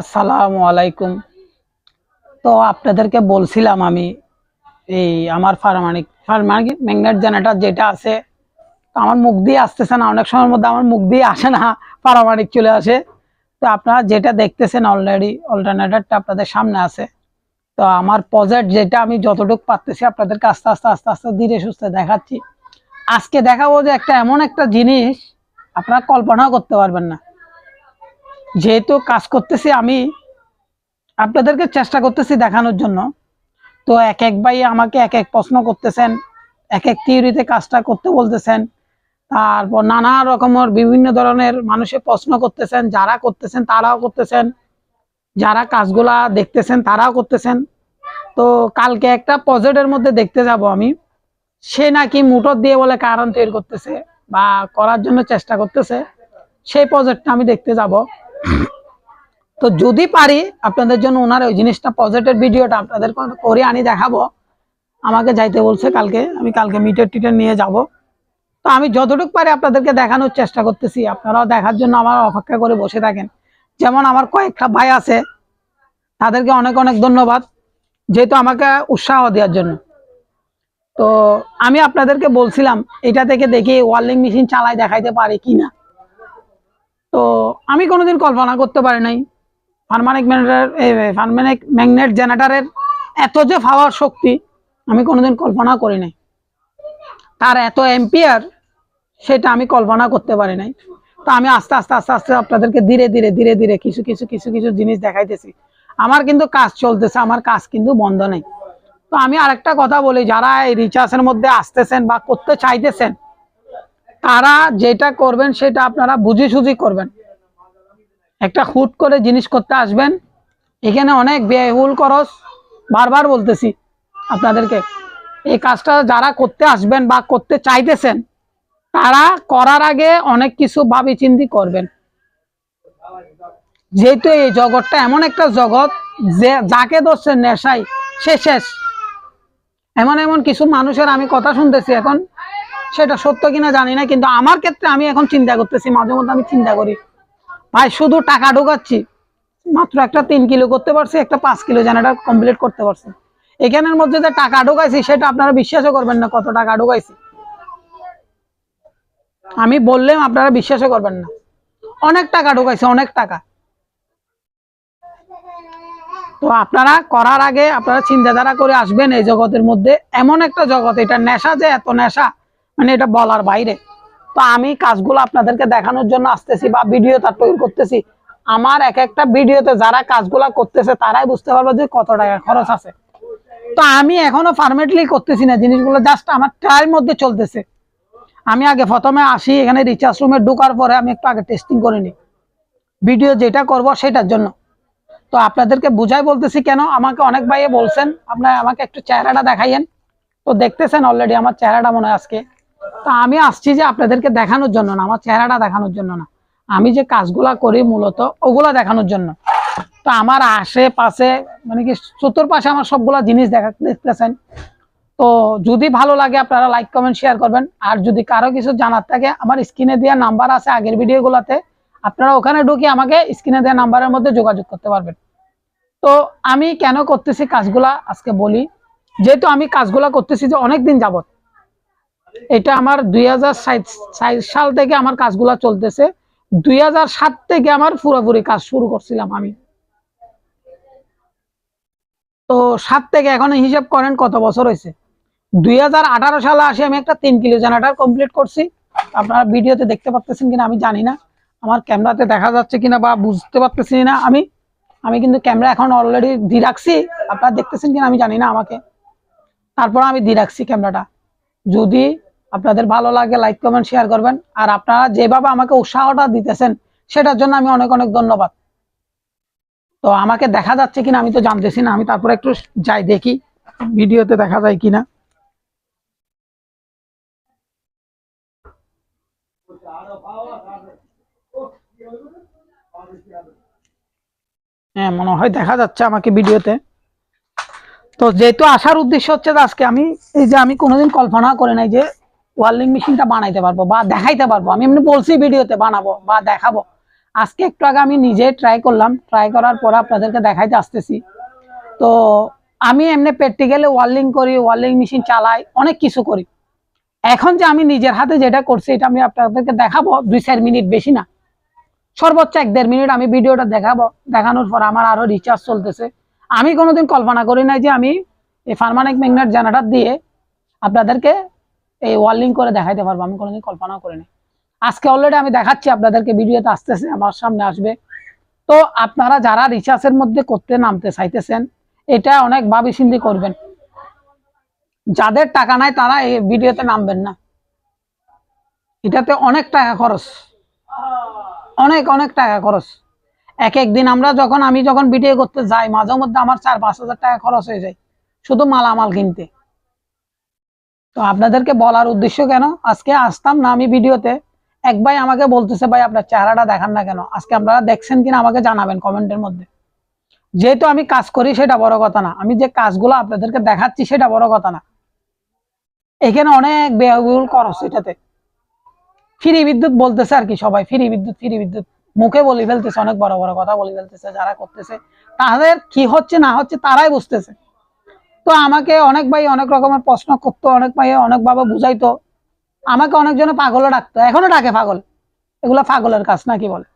আসসালামু আলাইকুম। তো আপনাদেরকে বলছিলাম আমি, এই আমার ফার্মানিক ফার্মানিক ম্যাগনেট জেনারেটর যেটা আছে আমার মুখ দিয়ে আসতেছে না, অনেক সময়ের মধ্যে আমার মুখ দিয়ে আসে না, পারমাণিক চলে আসে। তো আপনারা যেটা দেখতেছেন অলরেডি অল্টারনেটরটা আপনাদের সামনে আছে। তো আমার প্রজেক্ট যেটা আমি যতটুকু পারতেছি আপনাদেরকে আস্তে আস্তে আস্তে আস্তে ধীরে সুস্থে দেখাচ্ছি। আজকে দেখাবো যে একটা এমন একটা জিনিস, আপনারা কল্পনাও করতে পারবেন না। যেহেতু কাজ করতেছি আমি, আপনাদেরকে চেষ্টা করতেছি দেখানোর জন্য। তো এক এক ভাই আমাকে এক এক প্রশ্ন করতেছেন, এক এক থিওরিতে কাজটা করতে বলতেছেন, তারপর নানা রকমের বিভিন্ন ধরনের মানুষের প্রশ্ন করতেছেন, যারা করতেছেন তারাও করতেছেন, যারা কাজগুলা দেখতেছেন তারাও করতেছেন। তো কালকে একটা প্রজেক্টের মধ্যে দেখতে যাব আমি। সে নাকি মোটর দিয়ে বলে কারণ তৈরি করতেছে বা করার জন্য চেষ্টা করতেছে। সেই প্রজেক্টটা আমি দেখতে যাব। তো যদি পারি, আপনাদের জন্য ওনার ওই জিনিসটা প্রজেক্টের ভিডিওটা আপনাদের করে আনি, দেখাবো। আমাকে যাইতে বলছে কালকে, আমি কালকে মিটার টিটার নিয়ে যাব। তো আমি যতটুকু পারি আপনাদেরকে দেখানোর চেষ্টা করতেছি। আপনারাও দেখার জন্য আমার অপেক্ষা করে বসে থাকেন। যেমন আমার কয়েকটা ভাই আছে, তাদেরকে অনেক অনেক ধন্যবাদ, যেহেতু আমাকে উৎসাহ দেওয়ার জন্য। তো আমি আপনাদেরকে বলছিলাম, এটা থেকে দেখি ওয়ার্লিং মেশিন চালাই দেখাইতে পারি কিনা। তো আমি কোনোদিন কল্পনা করতে পারি নাই। ফার্মানিক ম্যাগনেটার ফার্মানিক ম্যাগনেট জেনারেটারের এত যে পাওয়ার শক্তি, আমি কোনোদিন কল্পনা করি নাই। তার এত এম্পিয়ার সেটা আমি কল্পনা করতে পারি নাই। তো আমি আস্তে আস্তে আস্তে আস্তে আপনাদেরকে ধীরে ধীরে ধীরে ধীরে কিছু কিছু কিছু কিছু জিনিস দেখাইতেছি। আমার কিন্তু কাজ চলতেছে, আমার কাজ কিন্তু বন্ধ নেই। তো আমি আরেকটা কথা বলি, যারা এই রিচার্জের মধ্যে আসতেছেন বা করতে চাইতেছেন তারা যেটা করবেন সেটা আপনারা বুঝি সুঝি করবেন। একটা হুট করে জিনিস করতে আসবেন, এখানে অনেক ব্যয়হুল খরচ বারবার বলতেছি আপনাদেরকে। এই কাজটা যারা করতে আসবেন বা করতে চাইতেছেন, তারা করার আগে অনেক কিছু ভাবি চিন্তি করবেন। যেহেতু এই জগৎটা এমন একটা জগৎ, যে যাকে ধরছে নেশাই সে শেষ। এমন এমন কিছু মানুষের আমি কথা শুনতেছি এখন। সেটা সত্য কিনা জানি না, কিন্তু আমার ক্ষেত্রে আমি এখন চিন্তা করতেছি, মাঝে মধ্যে আমি চিন্তা করি। ভাই, শুধু টাকা ঢোকাচ্ছি, মাত্র একটা তিন কিলো করতে পারছি, একটা পাঁচ কিলো জেনারেটর কমপ্লিট করতে পারছি। এখানের মধ্যে যে টাকা ঢোকাইছি, সেটা আপনারা বিশ্বাসও করবেন না কত টাকা ঢোকাইছি। আমি বললেম আপনারা বিশ্বাসও করবেন না। অনেক টাকা ঢোকাইছে, অনেক টাকা। তো আপনারা করার আগে আপনারা চিন্তাধারা করে আসবেন এই জগতের মধ্যে। এমন একটা জগৎ, এটা নেশা যে এত নেশা। মানে এটা বলার বাইরে। তো আমি কাজগুলো আপনাদেরকে দেখানোর জন্য আসতেছি বা ভিডিও তার তৈরি করতেছি। আমার এক একটা ভিডিওতে যারা কাজগুলা করতেছে, তারাই বুঝতে পারবে যে কত টাকা খরচ আছে। তো আমি এখনও ফার্মেটলি করতেছি না, জিনিসগুলো জাস্ট আমার ট্রায়ের মধ্যে চলতেছে। আমি আগে প্রথমে আসি, এখানে রিচার্জ রুমে ঢোকার পরে আমি একটু আগে টেস্টিং করে নিই। ভিডিও যেটা করব সেটার জন্য। তো আপনাদেরকে বুঝাই বলতেছি কেন, আমাকে অনেক ভাইয়ে বলছেন, আপনার আমাকে একটু চেহারাটা দেখাইয়েন। তো দেখতেছেন অলরেডি আমার চেহারাটা মনে হয় আজকে। তো আমি আসছি যে আপনাদেরকে দেখানোর জন্য না, আমার চেহারাটা দেখানোর জন্য না। আমি যে কাজগুলা করি মূলত ওগুলা দেখানোর জন্য। তো আমার আশেপাশে মানে কি চতুর্পাশে আমার সবগুলা জিনিস দেখা দেখতেছেন। তো যদি ভালো লাগে আপনারা লাইক কমেন্ট শেয়ার করবেন। আর যদি কারও কিছু জানার থাকে, আমার স্ক্রিনে দেওয়া নাম্বার আছে আগের ভিডিওগুলোতে। আপনারা ওখানে ঢুকে আমাকে স্ক্রিনে দেওয়া নাম্বারের মধ্যে যোগাযোগ করতে পারবেন। তো আমি কেন করতেছি কাজগুলা আজকে বলি। যেহেতু আমি কাজগুলা করতেছি যে অনেক দিন যাবত এটা আমার দুই হাজার সাল থেকে আমার কাজগুলা চলতেছে। দুই থেকে আমার পুরোপুরি কাজ শুরু করছিলাম আমি। তো সাত থেকে এখন হিসাব করেন কত বছর হয়েছে? দুই হাজার আঠারো সালে আসে আমি একটা তিন কিলো জেনারেটার কমপ্লিট করছি। আপনারা ভিডিওতে দেখতে পাচ্ছেন কিনা আমি জানি না। আমার ক্যামেরাতে দেখা যাচ্ছে কিনা বা বুঝতে পারতেছি না আমি। আমি কিন্তু ক্যামেরা এখন অলরেডি দি রাখছি। আপনারা দেখতেছেন কিনা আমি জানি না আমাকে। তারপর আমি দি রাখছি ক্যামেরাটা। যদি আপনাদের ভালো লাগে লাইক কমেন্ট শেয়ার করবেন। আর আপনারা যেভাবে আমাকে উৎসাহটা দিতেছেন, সেটার জন্য আমি অনেক অনেক ধন্যবাদ। তো আমাকে দেখা যাচ্ছে কিনা আমি তো জানতেছি না, আমি তারপরে একটু যাই দেখি, ভিডিওতে দেখা যায় কিনা। হ্যাঁ মনে হয় দেখা যাচ্ছে আমাকে ভিডিওতে। তো যেহেতু আসার উদ্দেশ্য হচ্ছে আজকে আমি, এই যে আমি কোনোদিন কল্পনা করে নাই যে ওয়ার্লিং মেশিনটা বানাইতে পারব বা দেখাইতে পারব। আমি এমনি বলছি ভিডিওতে বানাবো বা দেখাবো। আজকে একটু আগে আমি নিজে ট্রাই করলাম। ট্রাই করার পর আপনাদেরকে দেখাইতে আসতেছি। তো আমি এমনি প্র্যাকটিক্যালি ওয়ার্লিং করি ওয়ার্লিং মেশিন চালাই, অনেক কিছু করি। এখন যে আমি নিজের হাতে যেটা করছি, এটা আমি আপনাদেরকে দেখাবো। দুই চার মিনিট বেশি না। সর্বোচ্চ এক দেড় মিনিট আমি ভিডিওটা দেখাবো। দেখানোর পর আমার আরও রিচার্জ চলতেছে। আমি কোনোদিন কল্পনা করি নাই যে আমি এই ফার্মানিক ম্যাগনেট জেনারেটর দিয়ে আপনাদেরকে এই ওয়ার্লিং করে দেখাইতে পারব। আমি কোনোদিন কল্পনা করিনি আজকে অলরেডি আমি দেখাচ্ছি আপনাদেরকে, ভিডিওতে আসতেছে, আমার সামনে আসবে। তো আপনারা যারা রিচার্জের মধ্যে করতে নামতে চাইতেছেন, এটা অনেক ভাবি সিন্ধি করবেন। যাদের টাকা নাই, তারা এই ভিডিওতে নামবেন না। এটাতে অনেক টাকা খরচ। অনেক অনেক টাকা খরচ। এক একদিন আমরা যখন, আমি যখন ভিডিও করতে যাই, মাঝে মধ্যে আমার চার পাঁচ হাজার টাকা খরচ হয়ে যায়, শুধু মালামাল কিনতে। তো আপনাদেরকে বলার উদ্দেশ্য কেন? আজকে আসতাম না আমি ভিডিওতে এক ভাই আমাকে বলতেছে, ভাই, আপনার চেহারাটা দেখান না কেন? আজকে আপনারা দেখছেন কিনা আমাকে জানাবেন কমেন্টের মধ্যে। যেহেতু আমি কাজ করি, সেটা বড় কথা না। আমি যে কাজগুলো আপনাদেরকে দেখাচ্ছি, সেটা বড় কথা না। এখানে অনেক ব্যয়বহুল খরচ এটাতে। ফ্রি বিদ্যুৎ বলতেছে আর কি সবাই, ফ্রি বিদ্যুৎ ফ্রি বিদ্যুৎ। মুখে বলে ফেলতেছে, অনেক বড় বড় কথা বলে ফেলতেছে, যারা করতেছে, তাদের কি হচ্ছে না হচ্ছে তারাই বুঝতেছে। তো আমাকে অনেক ভাই অনেক রকমের প্রশ্ন করতো, অনেক ভাই অনেকভাবে বুঝাইতো। আমাকে অনেকজনে পাগলও ডাকতো, এখনও ডাকে পাগল। এগুলো পাগলের কাজ নাকি বলে?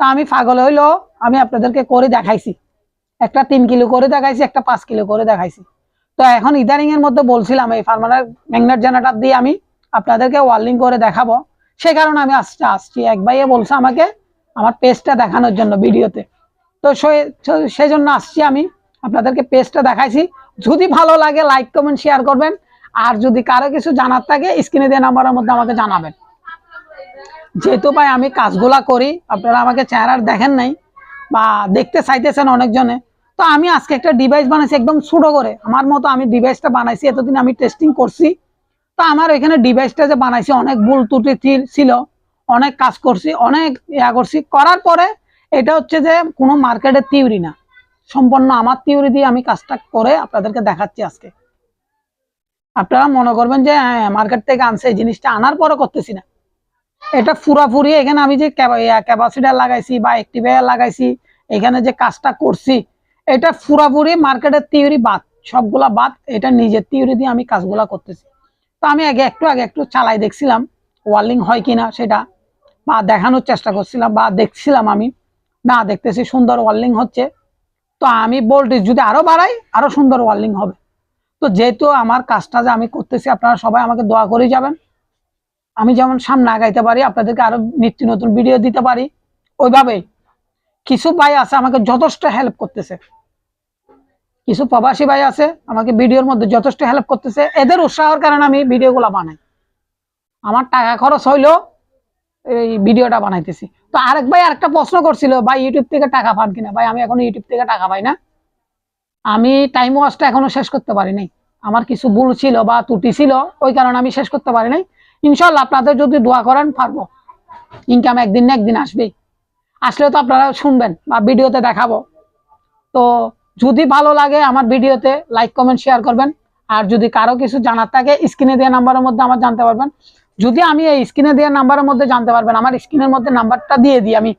তা আমি পাগল হইল, আমি আপনাদেরকে করে দেখাইছি। একটা তিন কিলো করে দেখাইছি, একটা পাঁচ কিলো করে দেখাইছি। তো এখন ইদানিং এর মধ্যে বলছিলাম, এই ফার্মার ম্যাগনেট জেনারেটর দিয়ে আমি আপনাদেরকে ওয়ার্লিং করে দেখাবো। সে কারণে আমি আসছি আসছি। এক ভাইয়ে বলছে আমাকে আমার পেজটা দেখানোর জন্য ভিডিওতে। তো সে- সে- সেজন্য আসছি আমি। আপনাদেরকে পেজটা দেখাইছি। যদি ভালো লাগে লাইক কমেন্ট শেয়ার করবেন। আর যদি কারও কিছু জানার থাকে স্ক্রিনে দেওয়া নাম্বারের মধ্যে আমাকে জানাবেন। যেহেতু ভাই আমি কাজগুলা করি, আপনারা আমাকে চেহারার দেখেন নাই বা দেখতে চাইতেছেন অনেকজনে, তো আমি আজকে একটা ডিভাইস বানাইছি একদম ছোট করে। আমার মতো আমি ডিভাইসটা বানাইছি, এতদিন আমি টেস্টিং করছি। তো আমার এখানে ডিভাইসটা যে বানাইছি, অনেক ভুল ত্রুটি ছিল। অনেক কাজ করছি, অনেক ইয়া করছি। করার পরে এটা হচ্ছে যে কোনো মার্কেটের থিওরি না। সম্পূর্ণ আমার থিওরি দিয়ে আমি কাজটা করে আপনাদেরকে দেখাচ্ছি আজকে। আপনারা মনে করবেন যে মার্কেট থেকে আনছে, এই জিনিসটা আনার পরে করতেছি না। এটা পুরাপুরি এখানে আমি যে ক্যাপাসিটার লাগাইছি বা অ্যাক্টিভার লাগাইছি, এখানে যে কাজটা করছি, এটা পুরাপুরি মার্কেটের থিওরি বাদ, সবগুলা বাদ, এটা নিজের থিওরি দিয়ে আমি কাজগুলা করতেছি। তো আমি আগে একটু আগে একটু চালাই দেখছিলাম ওয়ার্লিং হয় কিনা সেটা। বা দেখানোর চেষ্টা করছিলাম বা দেখছিলাম আমি। না, দেখতেছি সুন্দর ওয়ার্লিং হচ্ছে। তো আমি ভোল্টেজ যদি আরও বাড়াই, আরও সুন্দর ওয়ার্লিং হবে। তো যেহেতু আমার কাজটা যে আমি করতেছি, আপনারা সবাই আমাকে দোয়া করে যাবেন। আমি যেমন সামনে আগাইতে পারি, আপনাদেরকে আরও নিত্য নতুন ভিডিও দিতে পারি। ওইভাবেই। কিছু ভাই আছে আমাকে যথেষ্ট হেল্প করতেছে। কিছু প্রবাসী ভাই আছে আমাকে ভিডিওর মধ্যে যথেষ্ট হেল্প করতেছে। এদের উৎসাহের কারণে আমি ভিডিওগুলো বানাই। আমার টাকা খরচ হইল এই ভিডিওটা বানাইতেছি। তো আরেক ভাই আরেকটা প্রশ্ন করছিল, ভাই ইউটিউব থেকে টাকা পান কিনা? ভাই, আমি এখন ইউটিউব থেকে টাকা পাই না। আমি টাইম ওয়াচটা এখনও শেষ করতে পারি নাই। আমার কিছু ভুল ছিল বা ত্রুটি ছিল, ওই কারণে আমি শেষ করতে পারি নাই। ইনশাল্লাহ আপনাদের যদি দোয়া করেন, পারব। ইনকাম একদিন না একদিন আসবেই। আসলে তো আপনারা শুনবেন বা ভিডিওতে দেখাবো। তো যদি ভালো লাগে আমার ভিডিওতে লাইক কমেন্ট শেয়ার করবেন। আর যদি কারও কিছু জানার থাকে স্ক্রিনে দেওয়া নাম্বারের মধ্যে আমার জানতে পারবেন। যদি আমি এই স্ক্রিনে দেওয়া নাম্বারের মধ্যে জানতে পারবেন, আমার স্ক্রিনের মধ্যে নাম্বারটা দিয়ে দিই আমি।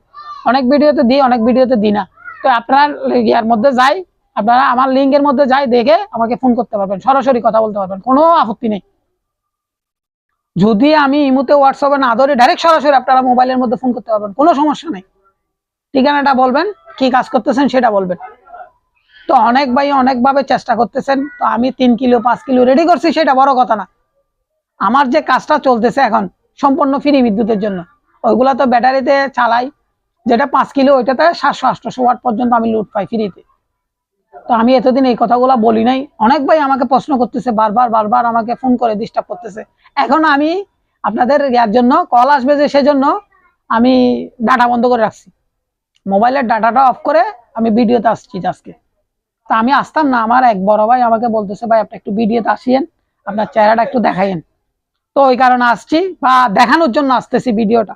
অনেক ভিডিওতে দিই, অনেক ভিডিওতে দিই না। তো আপনার ইয়ার মধ্যে যাই, আপনারা আমার লিঙ্কের মধ্যে যাই, দেখে আমাকে ফোন করতে পারবেন, সরাসরি কথা বলতে পারবেন, কোনো আপত্তি নেই। যদি আমি ইমুতে হোয়াটসঅ্যাপে না ধরে ডাইরেক্ট সরাসরি আপনারা মোবাইলের মধ্যে ফোন করতে পারবেন, কোনো সমস্যা নেই। ঠিকানাটা বলবেন, কি কাজ করতেছেন সেটা বলবেন। তো অনেক ভাই অনেকভাবে চেষ্টা করতেছেন, তো আমি তিন কিলো, পাঁচ কিলো রেডি করছি, সেটা বড় কথা না। আমার যে কাজটা চলতেছে এখন, সম্পূর্ণ ফ্রি বিদ্যুতের জন্য। ওইগুলা তো ব্যাটারিতে চালাই, যেটা পাঁচ কিলো, ওইটাতে সাতশো, আটশো ওয়াট পর্যন্ত আমি লুট পাই ফ্রিতে তো আমি এতদিন এই কথাগুলো বলি নাই। অনেক ভাই আমাকে প্রশ্ন করতেছে, বারবার বারবার আমাকে ফোন করে ডিস্টার্ব করতেছে। এখন আমি আপনাদের ইয়ার জন্য কল আসবে যে সেজন্য আমি ডাটা বন্ধ করে রাখছি। মোবাইলের ডাটাটা অফ করে আমি ভিডিওতে আসছি আজকে। তা আমি আসতাম না, আমার এক বড় ভাই আমাকে বলতেছে, ভাই, আপনি একটু ভিডিওতে আসিয়েন, আপনার চেহারাটা একটু দেখাইয়েন। তো ওই কারণে আসছি বা দেখানোর জন্য আসতেছি ভিডিওটা।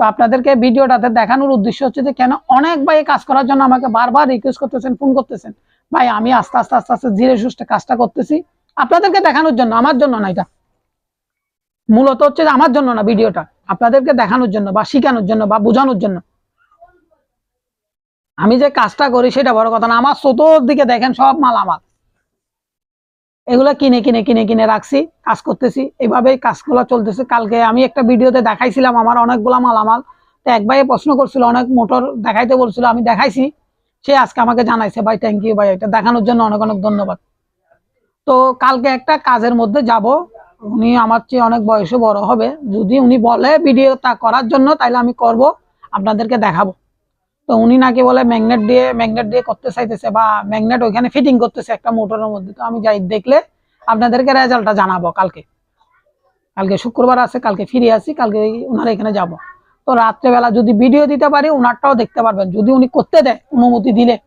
তো আপনাদেরকে ভিডিওটাতে দেখানোর উদ্দেশ্য হচ্ছে যে, কেন অনেক ভাই কাজ করার জন্য আমাকে বারবার রিকোয়েস্ট করতেছেন ফোন করতেছেন। ভাই, আমি আস্তে আস্তে আস্তে আস্তে ধীরে সুস্থে কাজটা করতেছি। আপনাদেরকে দেখানোর জন্য, আমার জন্য না এটা। মূলত হচ্ছে যে, আমার জন্য না ভিডিওটা। আপনাদেরকে দেখানোর জন্য বা শেখানোর জন্য বা বোঝানোর জন্য। আমি যে কাজটা করি সেটা বড় কথা না, আমার চতুর্দিকে দেখেন সব মালামাল। এগুলো কিনে কিনে কিনে কিনে রাখছি, কাজ করতেছি। এইভাবেই কাজগুলো চলতেছে। কালকে আমি একটা ভিডিওতে দেখাইছিলাম আমার অনেকগুলা মালামাল। তো এক ভাই প্রশ্ন করছিল, অনেক মোটর দেখাইতে বলছিল, আমি দেখাইছি। সে আজকে আমাকে জানাইছে, ভাই থ্যাংক ইউ ভাই, এটা দেখানোর জন্য অনেক অনেক ধন্যবাদ। তো কালকে একটা কাজের মধ্যে যাব। উনি আমার চেয়ে অনেক বয়সে বড় হবে। যদি উনি বলে ভিডিওটা করার জন্য, তাইলে আমি করব, আপনাদেরকে দেখাবো। তো উনি নাকি বলে ম্যাগনেট দিয়ে ম্যাগনেট দিয়ে করতে চাইতেছে বা ম্যাগনেট ওইখানে ফিটিং করতেছে একটা মোটরের মধ্যে। তো আমি যাই দেখলে আপনাদেরকে রেজাল্টটা জানাব কালকে। কালকে শুক্রবার আছে, কালকে ফিরে আসি, কালকে ওনার এখানে যাব। তো রাত্রেবেলা যদি ভিডিও দিতে পারি ওনারটাও দেখতে পারবেন। যদি উনি করতে দেয়, অনুমতি দিলে।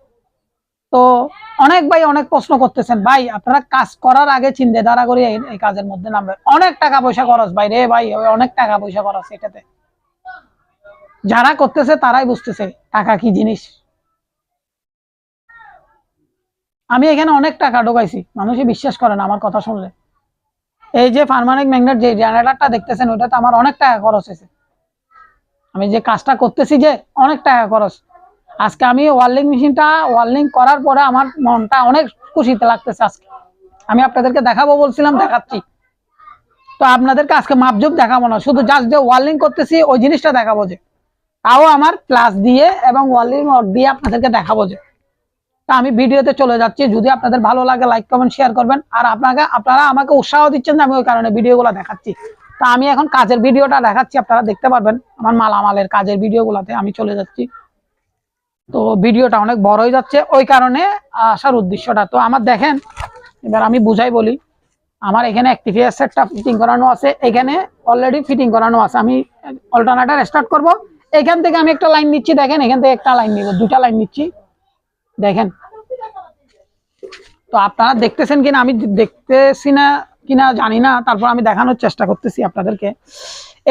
তো অনেক ভাই অনেক প্রশ্ন করতেছেন, ভাই, আপনারা কাজ করার আগে চিন্তা ধারা করে এই- কাজের মধ্যে নামবে অনেক টাকা পয়সা খরচ, ভাই রে ভাই, অনেক টাকা পয়সা খরচ এটাতে। যারা করতেছে তারাই বুঝতেছে টাকা কি জিনিস। আমি এখানে অনেক টাকা ঢোকাইছি, মানুষই বিশ্বাস করে না আমার কথা শুনলে। এই যে পার্মানেন্ট ম্যাগনেট যে জেনারেটরটা দেখতেছেন, ওটাতে আমার অনেক টাকা খরচ হয়েছে। আমি যে কাজটা করতেছি যে অনেক টাকা খরচ। আজকে আমি ওয়ার্লিং মেশিনটা ওয়ার্লিং করার পরে আমার মনটা অনেক খুশিতে লাগতেছে আজকে। আমি আপনাদেরকে দেখাবো বলছিলাম, দেখাচ্ছি। তো আপনাদেরকে আজকে মাপজুপ দেখাবো না, শুধু জাস্ট যে ওয়ার্লিং করতেছি, ওই জিনিসটা দেখাবো যে। তাও আমার ক্লাস দিয়ে এবং ওয়ার্লিং রড দিয়ে আপনাদেরকে দেখাবো যে। তা আমি ভিডিওতে চলে যাচ্ছি। যদি আপনাদের ভালো লাগে লাইক কমেন্ট শেয়ার করবেন। আর আপনাকে, আপনারা আমাকে উৎসাহ দিচ্ছেন যে আমি ওই কারণে ভিডিওগুলো দেখাচ্ছি। তা আমি এখন কাজের ভিডিওটা দেখাচ্ছি। আপনারা দেখতে পারবেন আমার মালামালের কাজের ভিডিওগুলোতে আমি চলে যাচ্ছি। তো ভিডিওটা অনেক বড় হয়ে যাচ্ছে। ওই কারণে আসার উদ্দেশ্যটা। তো আমার দেখেন, এবার আমি বুঝাই বলি, আমার এখানে অ্যাক্টিভিয়ার সেটটা ফিটিং করানো আছে। এখানে অলরেডি ফিটিং করানো আছে। আমি অল্টারনেটার স্টার্ট করব। এখান থেকে আমি একটা লাইন নিচ্ছি, দেখেন, এখান থেকে একটা লাইন নিব দুটা লাইন নিচ্ছি। দেখেন। তো আপনারা দেখতেছেন কিনা, আমি দেখতেছি না কিনা জানি না, তারপর আমি দেখানোর চেষ্টা করতেছি আপনাদেরকে।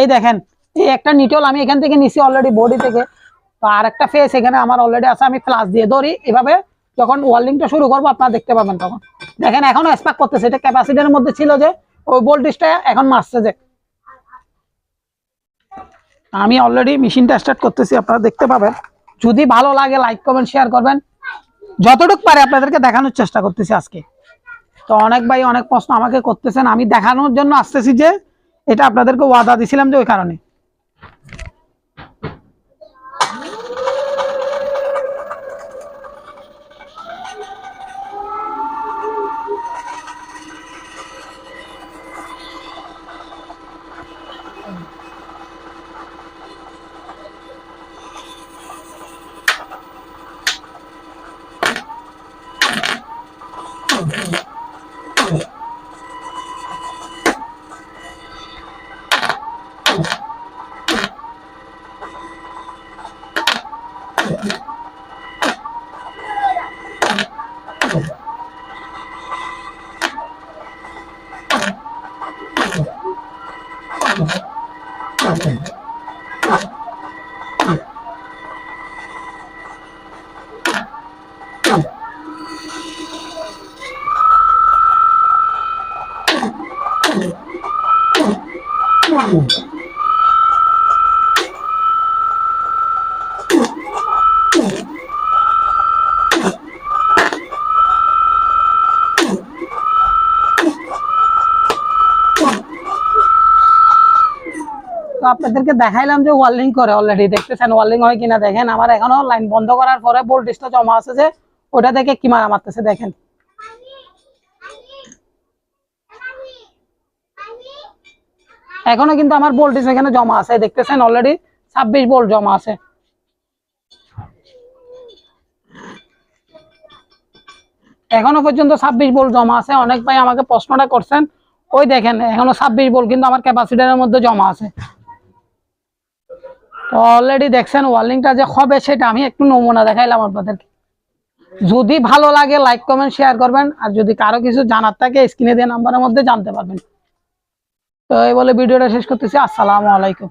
এই দেখেন, এই একটা নিটল আমি এখান থেকে নিছি অলরেডি বডি থেকে। তো আর একটা ফেস এখানে আমার অলরেডি আছে, আমি ফ্লাশ দিয়ে ধরি। এভাবে যখন ওয়ার্লিংটা শুরু করব, আপনারা দেখতে পাবেন তখন। দেখেন, এখন স্পার্ক করতেছে, এটা ক্যাপাসিটির মধ্যে ছিল যে, ওই ভোল্টেজটা এখন মারছে যে। আমি অলরেডি মেশিনটা স্টার্ট করতেছি, আপনারা দেখতে পাবেন। যদি ভালো লাগে লাইক কমেন্ট শেয়ার করবেন। যতটুকু পারে আপনাদেরকে দেখানোর চেষ্টা করতেছি আজকে। তো অনেক ভাই অনেক প্রশ্ন আমাকে করতেছেন, আমি দেখানোর জন্য আসতেছি যে, এটা আপনাদেরকে ওয়াদা দিছিলাম যে ওই কারণে। তো আপনাদেরকে দেখাইলাম যে ওয়ার্লিং করে অলরেডি দেখতেছেন ওয়ার্লিং হয় কিনা দেখেন, আমার এখনও লাইন বন্ধ করার পরে ভোল্টেজটা জমা আছে যে, ওটা থেকে কি মারা মারতেছে দেখেন। এখনও কিন্তু আমার ভোল্টেজ এখানে জমা আছে, দেখতেছেন অলরেডি ছাব্বিশ ভোল্ট জমা আছে। এখনও পর্যন্ত ছাব্বিশ ভোল্ট জমা আছে, অনেক ভাই আমাকে প্রশ্নটা করছেন, ওই দেখেন এখনও ছাব্বিশ ভোল্ট কিন্তু আমার ক্যাপাসিটারের মধ্যে জমা আছে। অলরেডি দেখছেন ওয়ার্লিংটা যে হবে সেটা আমি একটু নমুনা দেখাইলাম আপনাদেরকে। যদি ভালো লাগে লাইক কমেন্ট শেয়ার করবেন। আর যদি কারও কিছু জানার থাকে স্ক্রিনে দেওয়া নাম্বারের মধ্যে জানতে পারবেন। তো এই বলে ভিডিওটা শেষ করতেছি। আসসালামু আলাইকুম।